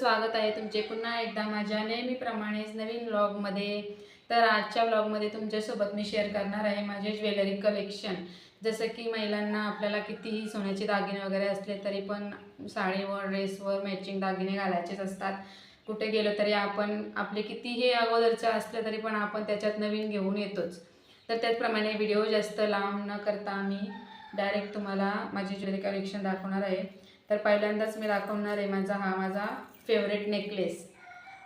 स्वागत आहे तुमचे पुन्हा एकदा माझ्या नेहमीप्रमाणेच नवीन व्लॉगमध्ये तर आजच्या व्लॉगमध्ये तुमच्यासोबत मी शेअर करणार आहे माझे ज्वेलरी कलेक्शन जसं की महिलांना आपल्याला कितीही सोन्याचे दागिने वगैरे असले तरी पण साडीवर ड्रेसवर मॅचिंग दागिने घालायचेच असतात. कुठे गेलो तरी आपण आपले कितीही अगोदरचं असलं तरी पण आपण त्याच्यात नवीन घेऊन येतोच. तर त्याचप्रमाणे व्हिडिओ जास्त लांब न करता मी डायरेक्ट तुम्हाला माझे ज्वेलरी कलेक्शन दाखवणार आहे. तर पहिल्यांदाच मी दाखवणार आहे माझा हा माझा फेवरेट नेकलेस.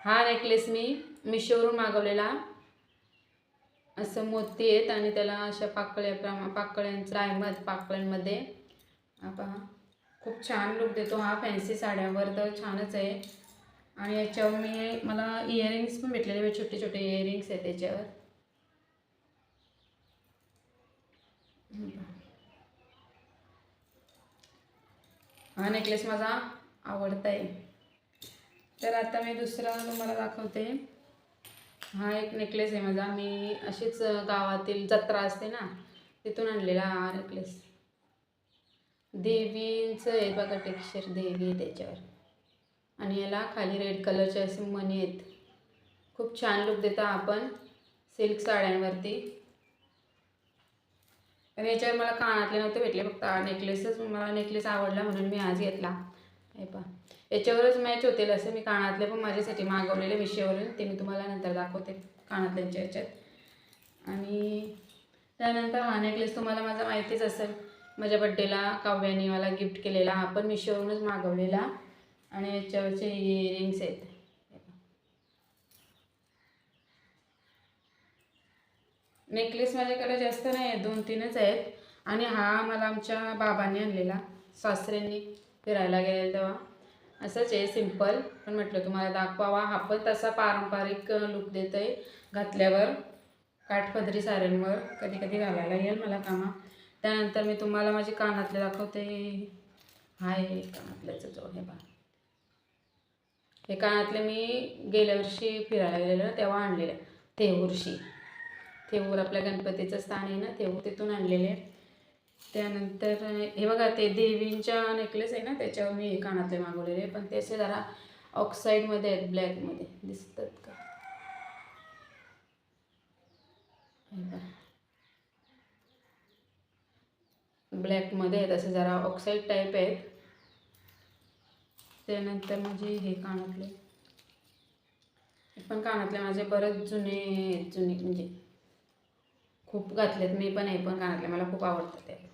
हा नेकलेस मी मिशोवरून मागवलेला. असं मोती आहेत आणि त्याला अशा पाकळ्या प्रमा पाकळ्यांचं डायमंड पाकळ्यांमध्ये. हा पहा. खूप छान लुक देतो हा फॅन्सी साड्यांवर तर छानच आहे. आणि याच्यावर मी मला इयरिंग्स पण भेटलेले छोटे छोटे इयरिंग्स आहेत त्याच्यावर. हा नेकलेस माझा आवडता आहे तर आता मी दुसरा तुम्हाला दाखवते. हा एक नेकलेस आहे माझा. मी अशीच गावातील जत्रा असते ना तिथून आणलेला हा नेकलेस देवींचं आहे बघा टेक्स्चर देवी आहे त्याच्यावर. आणि याला खाली रेड कलरचे असे मणी आहेत. खूप छान लुक देता आपण सिल्क साड्यांवरती. आणि याच्यावर मला कानातले नव्हते भेटले फक्त नेकलेसच मला नेकलेस आवडला म्हणून मी आज घेतला. हे पा याच्यावरच मॅच होतील असे मी कानातले पण माझ्यासाठी मागवलेले मिशोवरून ते मी तुम्हाला नंतर दाखवते कानातल्यांच्या याच्यात. आणि त्यानंतर हा नेकलेस तुम्हाला माझा माहितीच असेल. माझ्या बड्डेला काव्याने मला गिफ्ट केलेला हा पण मिशोवरूनच मागवलेला. आणि याच्यावरचे इयरिंग्स आहेत. नेकलेस माझ्याकडे जास्त नाही आहेत दोन तीनच आहेत. आणि हा मला आमच्या बाबांनी आणलेला सासऱ्यांनी फिरायला गेले तेव्हा. असंच आहे सिंपल पण म्हटलं तुम्हाला दाखवावा. हा पण तसा पारंपरिक लुक देतं आहे घातल्यावर. काठपदरी साऱ्यांवर कधी कधी घालायला येईल मला कामा. त्यानंतर मी तुम्हाला माझे कानातले दाखवते. हाय कानातल्याचं जो हे बा. हे कानातले मी गेल्या वर्षी फिरायला गेलेलं तेव्हा आणलेलं. तेहूरशी थेऊर आपल्या गणपतीचं स्थान आहे ना थेऊर तिथून आणलेले. त्यानंतर हे बघा ते देवींच्या नेकलेस आहे ना त्याच्यावर मी हे कानातले मागवलेले पण ते असे जरा ऑक्साईडमध्ये आहेत ब्लॅकमध्ये दिसतात का? ब्लॅकमध्ये आहेत असे जरा ऑक्साईड टाईप आहेत. त्यानंतर माझे हे कानातले. हे पण कानातले. माझे बरेच जुने आहेत, जुने म्हणजे खूप घातलेत. मी पण हे पण कानातले. मला खूप आवडतात ते.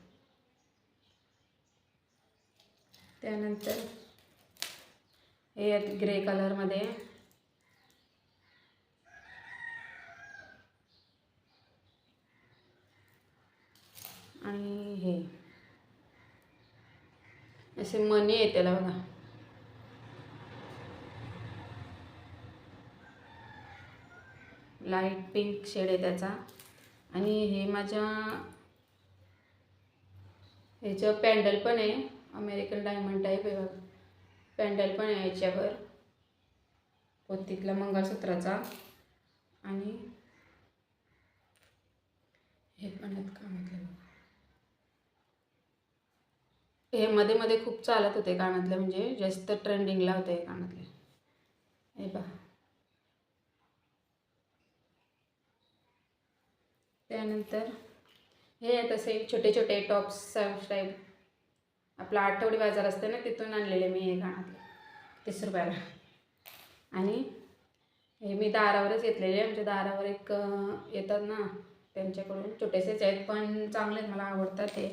त्यानंतर हे ग्रे कलरमध्ये. आणि हे. असे मनी आहे त्याला बघा. लाइट पिंक शेड आहे त्याचा. आणि हे माझ्या ह्याचं पॅन्डल पण आहे. अमेरिकन डायमंड टाईप आहे बघा. पॅन्डल पण आहे याच्यावर. पोतीतला मंगळसूत्राचा. आणि हे पण आहेत कानातले हे मध्ये मध्ये खूप चालत होते कानातले म्हणजे जास्त ट्रेंडिंगला होते कानातले. हे पहा. त्यानंतर हे तसे छोटे छोटे टॉप्स टाईप आपला आठवडी बाजार असते ना तिथून आणलेले मी हे कानातले तीस रुपयाला. आणि हे मी दारावरच घेतलेले. आमच्या दारावर एक येतात ना त्यांच्याकडून छोटेसेच आहेत पण चांगले आहेत मला आवडतात ते.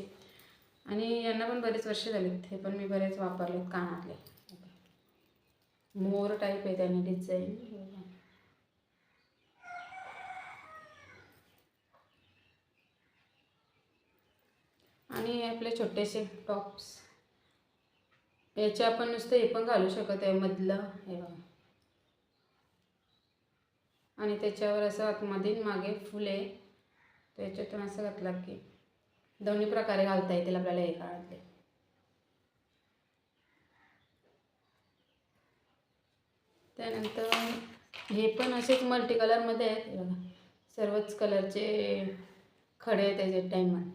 आणि यांना पण बरेच वर्ष झालीत हे पण मी बरेच वापरलेत कानातले. मोर टाईप आहे त्याने डिझाईन आणि आपले छोटेसे टॉप्स याचे आपण नुसतं हे पण घालू शकत आहे मधलं हे बघा. आणि त्याच्यावर असं आतमध्ये मागे फुले त्याच्यातून असं घातलं की दोन्ही प्रकारे घालता येतील आपल्याला हे काळातले त्यानंतर हे पण असेच मल्टी कलरमध्ये आहेत बघा. सर्वच कलरचे खडे आहेत त्याचे डायमंड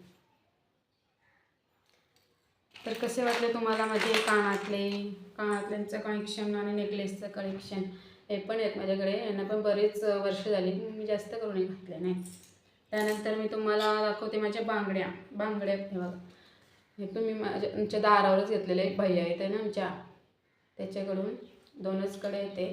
तर कसे वाटले तुम्हाला माझे कानातले कानातल्यांचं कलेक्शन आणि नेकलेसचं कलेक्शन हे पण आहेत माझ्याकडे यांना पण बरेच वर्ष झाली मी जास्त करून घातले नाही. त्यानंतर मी तुम्हाला दाखवते माझ्या बांगड्या. बांगड्या हे बघा. हे पण मी माझ्या आमच्या दारावरच घेतलेले एक भैया येते ना आमच्या. त्याच्याकडून दोनच कडे येते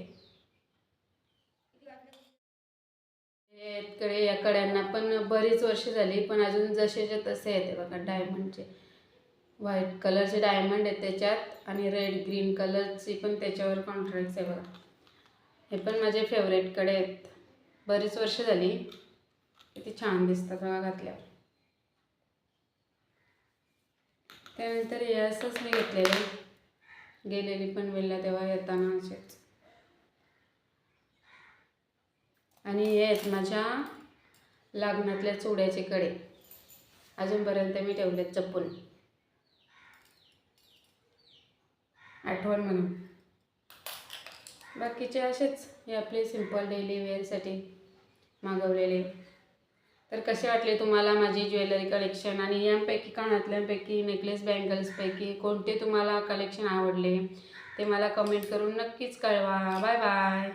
हे कडे या कड्यांना पण बरीच वर्ष झाली पण अजून जसेच्या तसे येते बघा डायमंडचे व्हाईट कलरचे डायमंड आहेत त्याच्यात आणि रेड ग्रीन कलरची पण त्याच्यावर कॉन्ट्रॅक्ट्स आहे बघा. हे पण माझे फेवरेटकडे आहेत. बरीच वर्ष झाली. किती छान दिसतात बघा घातल्यावर त्यानंतर हे असंच मी घेतलेले. गेलेली पण वेळेला तेव्हा येताना असेच. आणि हे आहेत माझ्या लग्नातल्या चुड्याचे कडे. अजूनपर्यंत मी ठेवलेत जपून आठवण म्हणून. बाकीचे असेच हे आपले सिंपल डेली वेअरसाठी मागवलेले. तर कसे वाटले तुम्हाला माझी ज्वेलरी कलेक्शन आणि यांपैकी कानातल्यांपैकी नेकलेस बँगल्सपैकी कोणते तुम्हाला कलेक्शन आवडले? ते मला कमेंट करून नक्कीच कळवा. Bye bye